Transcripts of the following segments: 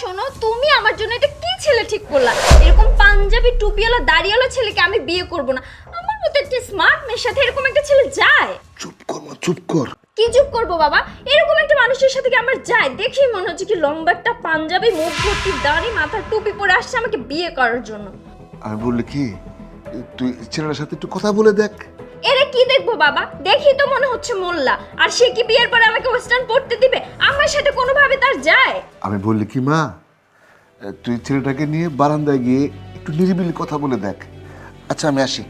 শোনো তুমি আমার জন্য এটা কি ছেলে ঠিক করলা? এরকম পাঞ্জাবি টুপিওয়ালা দাড়িওয়ালা ছেলেকে আমি বিয়ে করব না। আমার মতো একটা স্মার্ট মেয়ের সাথে এরকম একটা ছেলে যায়? চুপ কর মা চুপ কর। কি চুপ করব বাবা? এরকম একটা মানুষের সাথে কি আমার যায়? দেখি মনে হচ্ছে কি লম্বা একটা পাঞ্জাবি মুখ ভর্তি দাড়ি মাথার টুপি পরে আসছে আমাকে বিয়ে করার জন্য। আমি বললি কি তুই ছেলেটার সাথে একটু কথা বলে দেখ। এরে কি দেখব বাবা? দেখি তো মনে হচ্ছে মোল্লা। আর সে কি বিয়ের পরে আমাকে ওয়েস্টার্ন পড়তে দিবে? আমার সাথে কোনোভাবে তার যায়? আমি বললি কি মা? তুই ছেলেটাকে নিয়ে বারান্দায় গিয়ে একটু নিরিবিলি কথা বলে দেখ। আচ্ছা আমি আসি।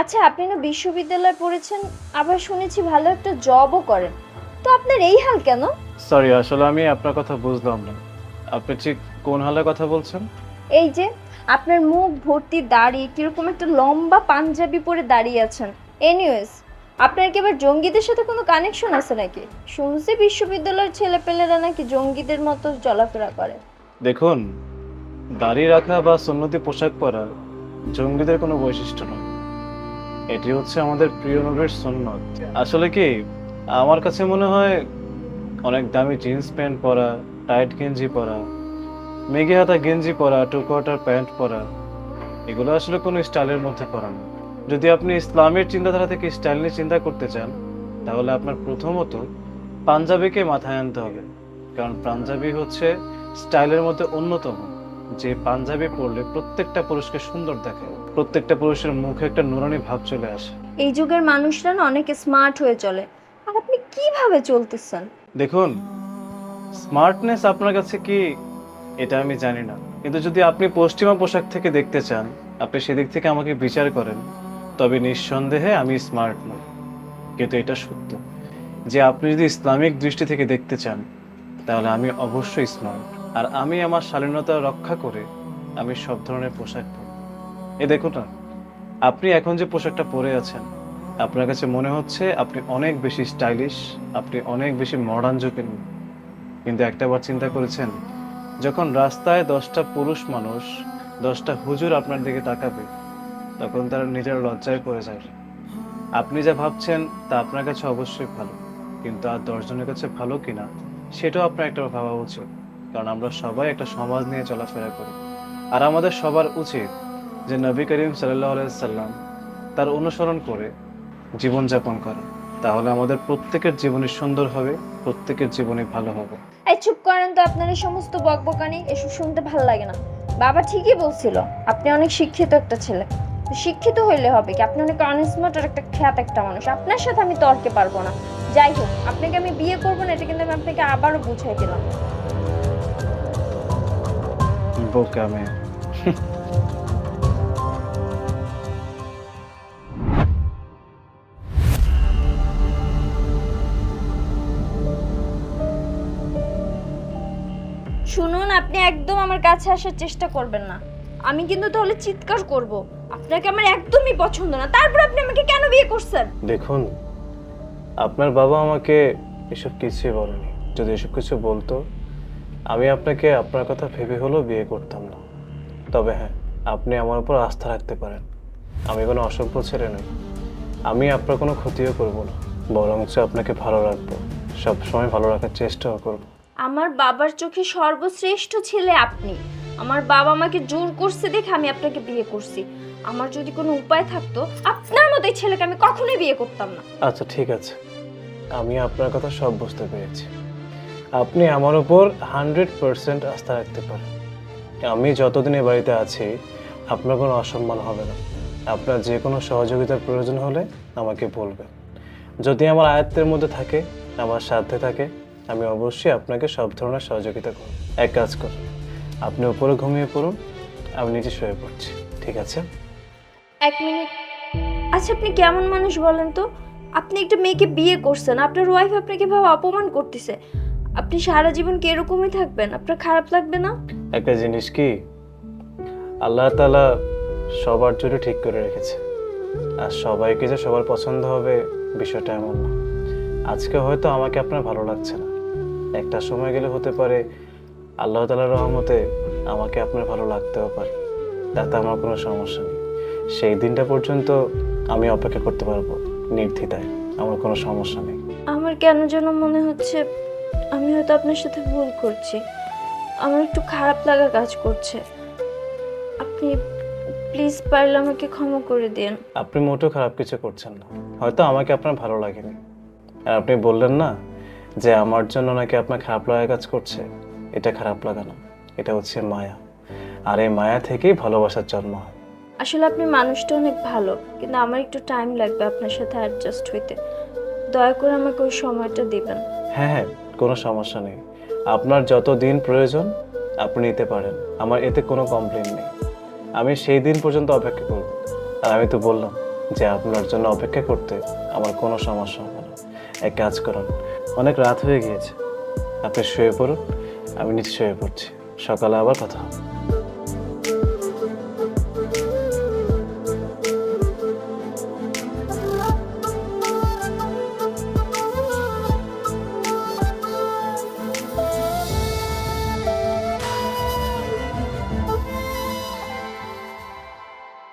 আচ্ছা আপনি না বিশ্ববিদ্যালয়ে পড়েছেন আবার শুনেছি ভালো একটা জবও করেন। তো আপনার এই হাল কেন? সরি আসলে আমি আপনার কথা বুঝলাম না। আপনি ঠিক কোন হালের কথা বলছেন? এই যে আপনার মুখ ভর্তি দাড়ি কীরকম একটা লম্বা পাঞ্জাবি পরে দাঁড়িয়ে আছেন। এনিওয়েজ আপনার কি এবার জঙ্গিদের সাথে কোনো কানেকশন আছে নাকি? শুনছি বিশ্ববিদ্যালয়ের ছেলেপেলেরা নাকি জঙ্গিদের মতো চলাফেরা করে। দেখুন দাড়ি রাখা বা সুন্নতি পোশাক পরা জঙ্গিদের কোনো বৈশিষ্ট্য নয়। এটি হচ্ছে আমাদের প্রিয় নবীর সুন্নত আসলে কি, আমার কাছে মনে হয় অনেক দামি জিন্স প্যান্ট পরা, টাইট গেঞ্জি পরা, মেঘে হাতা গেঞ্জি পরা, টু কোয়ার্টার প্যান্ট পরা, এগুলো আসলে কোনো স্টাইলের মধ্যে পড়া না। যদি আপনি ইসলামের চিন্তাধারা থেকে স্টাইল নিয়ে চিন্তা করতে চান, তাহলে আপনার প্রথমত পাঞ্জাবিকে মাথায় আনতে হবে। কারণ পাঞ্জাবি হচ্ছে স্টাইলের মধ্যে অন্যতম। যে পাঞ্জাবি পরলে প্রত্যেকটা পুরুষকে সুন্দর দেখায় প্রত্যেকটা পুরুষের মুখে একটা নুরানি ভাব চলে আসে। এই যুগের মানুষরা না অনেক স্মার্ট হয়ে চলে। আর আপনি কীভাবে চলতেছেন? দেখুন স্মার্টনেস আপনার কাছে কি? এটা আমি জানি না। কিন্তু যদি আপনি পশ্চিমা পোশাক থেকে দেখতে চান আপনি সেদিক থেকে আমাকে বিচার করেন তবে নিঃসন্দেহে আমি স্মার্ট নই। কিন্তু এটা সত্য। যে আপনি যদি ইসলামিক দৃষ্টি থেকে দেখতে চান তাহলে আমি অবশ্যই স্মার্ট আর আমি আমার শালীনতা রক্ষা করে আমি সব ধরনের পোশাক পরি। এ দেখুন না, আপনি এখন যে পোশাকটা পরে আছেন, আপনার কাছে মনে হচ্ছে আপনি অনেক বেশি স্টাইলিশ, আপনি অনেক বেশি মডার্ন যুগের। কিন্তু একটাবার চিন্তা করেছেন, যখন রাস্তায় দশটা পুরুষ মানুষ, দশটা হুজুর আপনার দিকে তাকাবে, তখন তারা নিজের লজ্জায় পড়ে যায় আপনি যা ভাবছেন তা আপনার কাছে অবশ্যই ভালো, কিন্তু আর দশজনের কাছে ভালো কিনা, সেটাও আপনার একটা ভাবা উচিত। কারণ আমরা সবাই একটা সমাজ নিয়ে চলাফেরা করি। আর আমাদের সবার উচিত যে নবী করিম সাল্লাহ সাল্লাম তার অনুসরণ করে জীবনযাপন করা। তাহলে আমাদের প্রত্যেকের জীবনই সুন্দর হবে, প্রত্যেকের জীবনই ভালো হবে। এই চুপ করেন তো আপনার এই সমস্ত বকবকানি, এসব শুনতে ভালো লাগে না। বাবা ঠিকই বলছিল, আপনি অনেক শিক্ষিত একটা ছেলে। শিক্ষিত হইলে হবে কি? আপনি অনেক অনস্মার্ট আর একটা খ্যাত একটা মানুষ। আপনার সাথে আমি তর্কে পারব না। যাই হোক, আপনাকে আমি বিয়ে করব না, এটা কিন্তু আমি আপনাকে আবারও বুঝাই দিলাম। বোকা মেয়ে শুনুন আপনি একদম আমার কাছে আসার চেষ্টা করবেন না। আমি কিন্তু তাহলে চিৎকার করব। আপনাকে আমার একদমই পছন্দ না। তারপর আপনি আমাকে কেন বিয়ে করছেন? দেখুন আপনার বাবা আমাকে এসব কিছুই বলেনি। যদি এসব কিছু বলতো আমি আপনাকে আপনার কথা ভেবে হলেও বিয়ে করতাম না। তবে হ্যাঁ আপনি আমার উপর আস্থা রাখতে পারেন। আমি কোনো অসভ্য ছেলে নই। আমি আপনার কোনো ক্ষতিও করব না। বরঞ্চ আপনাকে ভালো রাখব। সবসময় ভালো রাখার চেষ্টাও করব। আমার বাবার চোখে সর্বশ্রেষ্ঠ ছেলে আপনি। আমার বাবা আমাকে জোর করছে দেখে আমি আপনাকে বিয়ে করছি। আমার যদি কোনো উপায় থাকতো আপনার মতো ছেলেকে আমি কখনোই বিয়ে করতাম না। আচ্ছা ঠিক আছে। আমি আপনার কথা সব বুঝতে পেরেছি। আপনি আমার উপর হান্ড্রেড পার্সেন্ট আস্থা রাখতে পারেন। আমি যতদিন এ বাড়িতে আছি, আপনার কোনো অসম্মান হবে না। আপনার যে কোনো সহযোগিতার প্রয়োজন হলে আমাকে বলবেন। যদি আমার আয়ত্তের মধ্যে থাকে, আমার সাধ্যে থাকে, আমি অবশ্যই আপনাকে সব ধরনের সহযোগিতা করব। এক কাজ করুন, আপনি উপরে ঘুমিয়ে পড়ুন, আমি নিচে শুয়ে পড়ছি, ঠিক আছে? এক মিনিট। আচ্ছা আপনি কেমন মানুষ বলেন তো? আপনি একটা মেয়েকে বিয়ে করছেন, আপনার ওয়াইফ আপনাকে ভাবে অপমান করতেছে। আপনি সারা জীবন কি এরকমই থাকবেন? আপনার খারাপ লাগবে না? একটা জিনিস কি? আল্লাহ তালা সবার জন্য ঠিক করে রেখেছে। আর সবাইকে যে সবার পছন্দ হবে বিষয়টা এমন না। আজকে হয়তো আমাকে আপনার ভালো লাগছে না। একটা সময় গেলে হতে পারে আল্লাহ তালার রহমতে আমাকে আপনার ভালো লাগতেও পারে। তাতে আমার কোনো সমস্যা নেই। সেই দিনটা পর্যন্ত আমি অপেক্ষা করতে পারব নির্দ্বিধায়। আমার কোনো সমস্যা নেই। আমার কেন যেন মনে হচ্ছে আমি হয়তো আপনার সাথে ভুল করছি। আমার একটু খারাপ লাগা কাজ করছে। আপনি প্লিজ পারলে আমাকে ক্ষমা করে দিন। আপনি মোটেও খারাপ কিছু করছেন না। হয়তো আমাকে আপনার ভালো লাগেনি। আর আপনি বললেন না যে আমার জন্য নাকি আপনার খারাপ লাগা কাজ করছে। এটা খারাপ লাগা না। এটা হচ্ছে মায়া। আর এই মায়া থেকেই ভালোবাসার জন্ম হয়। আসলে আপনি মানুষটা অনেক ভালো কিন্তু আমার একটু টাইম লাগবে আপনার সাথে অ্যাডজাস্ট হইতে। দয়া করে আমাকে ওই সময়টা দিবেন। হ্যাঁ হ্যাঁ। কোনো সমস্যা নেই। আপনার যত দিন প্রয়োজন, আপনি নিতে পারেন। আমার এতে কোনো কমপ্লেন নেই। আমি সেই দিন পর্যন্ত অপেক্ষা করব। আর আমি তো বললাম যে আপনার জন্য অপেক্ষা করতে আমার কোনো সমস্যা হবে না। এক কাজ করুন, অনেক রাত হয়ে গিয়েছে। আপনি শুয়ে পড়ুন, আমি নিচে শুয়ে পড়ছি। সকালে আবার কথা হবে।